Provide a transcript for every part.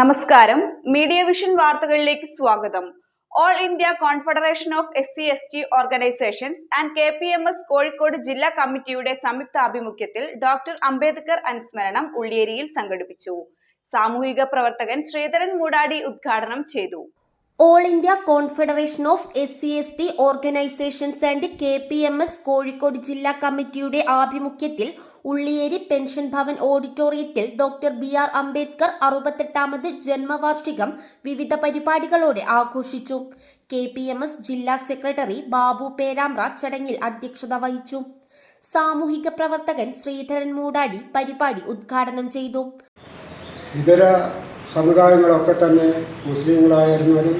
നമസ്കാരം. Media vision വാർത്തകളിലേക്ക് സ്വാഗതം. All India confederation of S C S T organisations and K P M S Kozhikode ജില്ലാ കമ്മിറ്റിയുടെ സംയുക്ത ആഭിമുഖ്യത്തിൽ ഡോക്ടർ അംബേദ്കർ അനുസ്മരണം ഉള്ളിയേരിയിൽ സംഘടിപ്പിച്ചു. സാമൂഹിക പ്രവർത്തകൻ ശ്രീധരൻ മൂടാടി ഉദ്ഘാടനം ചെയ്തു. All India confederation of S C S T organisations and K P M S Kozhikode ജില്ലാ കമ്മിറ്റിയുടെ ആഭിമുഖ്യത്തിൽ ഉള്ളിയേരി പെൻഷൻ ഭവൻ ഓഡിറ്റോറിയത്തിൽ ഡോക്ടർ ബി ആർ അംബേദ്കർ അറുപത്തെട്ടാമത് ജന്മവാർഷികം വിവിധ പരിപാടികളോടെ ആഘോഷിച്ചു. കെ പി എം എസ് ജില്ലാ സെക്രട്ടറി ബാബു പേരാമ്പ്ര ചടങ്ങിൽ അധ്യക്ഷത വഹിച്ചു. സാമൂഹിക പ്രവർത്തകൻ ശ്രീധരൻ മൂടാടി പരിപാടി ഉദ്ഘാടനം ചെയ്തു. ഇതര സമുദായങ്ങളൊക്കെ തന്നെ മുസ്ലിങ്ങളായിരുന്നാലും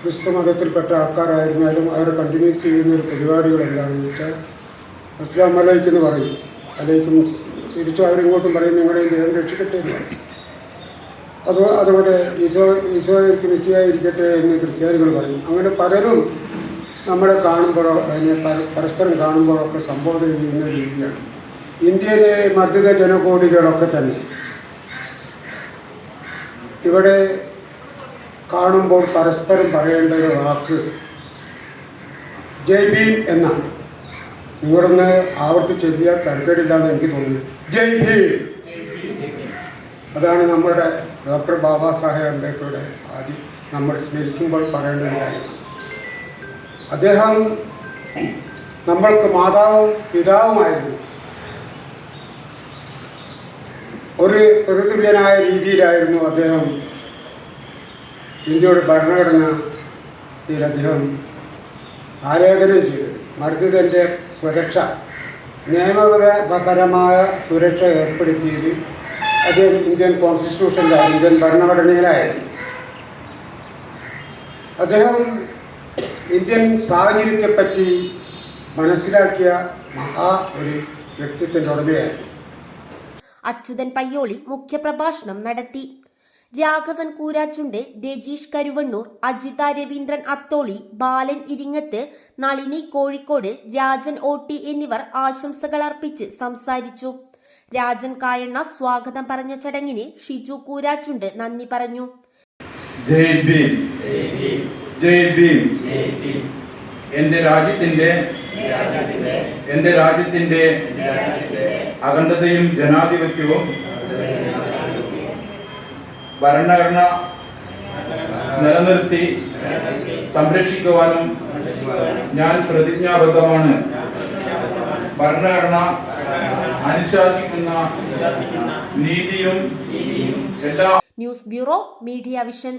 ക്രിസ്തു മതത്തിൽപ്പെട്ട ആൾക്കാരായിരുന്നാലും അവർ കണ്ടിന്യൂസ് ചെയ്യുന്ന ഒരു പരിപാടികൾ എന്താണെന്ന് വെച്ചാൽ അസ്ലാം അലൈക്ക് എന്ന് പറയും. അലൈക്കും തിരിച്ചു അവരിങ്ങോട്ടും പറയും നിങ്ങളെ ദൈവം രക്ഷിക്കട്ടെ എന്ന് പറയും. അത് അതുപോലെ ഈശോ ഈശോയ്ക്ക് മിസ്സിയായിരിക്കട്ടെ എന്ന് ക്രിസ്ത്യാനികൾ പറയും. അങ്ങനെ പലരും നമ്മളെ കാണുമ്പോഴോ അതിനെ പരസ്പരം പരസ്പരം കാണുമ്പോഴൊക്കെ സംബോധന ചെയ്യുന്ന രീതിയാണ്. ഇന്ത്യയിലെ മർദ്ദിത ജനകോടികളൊക്കെ തന്നെ. ഇവിടെ കാണുമ്പോൾ പരസ്പരം പറയേണ്ട ഒരു വാക്ക് ജയ് ഭീം എന്നാണ്. നിങ്ങളൊന്ന് ആവർത്തിച്ചെല്ലിയാൽ തരക്കേടില്ലാന്ന് എനിക്ക് തോന്നുന്നു. ജയ് ഭീം. അതാണ് നമ്മുടെ ഡോക്ടർ ബാബാ സാഹേബ് അംബേദ്കറുടെ ആദ്യം നമ്മൾ സ്മരിക്കുമ്പോൾ പറയേണ്ട ഒരു കാര്യം. അദ്ദേഹം നമ്മൾക്ക് മാതാവും പിതാവുമായിരുന്നു. ഒരു പ്രതിതുല്യനായ രീതിയിലായിരുന്നു അദ്ദേഹം ഇന്ത്യയുടെ ഭരണഘടനയിൽ അദ്ദേഹം ആലേഖനം ചെയ്തത്. മർദ്ദിതന്റെ സുരക്ഷ നിയമപരമായ സുരക്ഷ ഏർപ്പെടുത്തിയത് അദ്ദേഹം ഇന്ത്യൻ കോൺസ്റ്റിറ്റ്യൂഷനിലായിരുന്നു ഇന്ത്യൻ ഭരണഘടനയിലായിരുന്നു. അദ്ദേഹം ഇന്ത്യൻ സാഹചര്യത്തെപ്പറ്റി മനസ്സിലാക്കിയ മഹാ ഒരു വ്യക്തിത്വത്തിന്റെ ഉടമയായിരുന്നു അച്യുതൻ പയ്യോളി മുഖ്യപ്രഭാഷണം നടത്തി. രാഘവൻ കൂരാച്ചുണ്ട് രജീഷ് കരുവണ്ണൂർ അജിത രവീന്ദ്രൻ അത്തോളി ബാലൻ ഇരിങ്ങത്ത് നളിനി കോഴിക്കോട് രാജൻ ഓട്ടി എന്നിവർ ആശംസകൾ അർപ്പിച്ച് സംസാരിച്ചു. രാജൻ കായണ്ണ സ്വാഗതം പറഞ്ഞ ചടങ്ങിന് ഷിജു കൂരാച്ചുണ്ട് നന്ദി പറഞ്ഞു. ജയ് ഭീം. ജയ് ഭീം. എന്റെ രാജ്യത്തിന്റെ എന്റെ രാജ്യത്തിന്റെ അഖണ്ഡതയും ജനാധിപത്യവും ഭരണഘടന നിലനിർത്തി സംരക്ഷിക്കുവാനും ഞാൻ പ്രതിജ്ഞാബദ്ധമാണ്. ഭരണഘടന അനുശാസിക്കുന്ന നീതിയും എല്ലാ ന്യൂസ് ബ്യൂറോ മീഡിയ വിഷൻ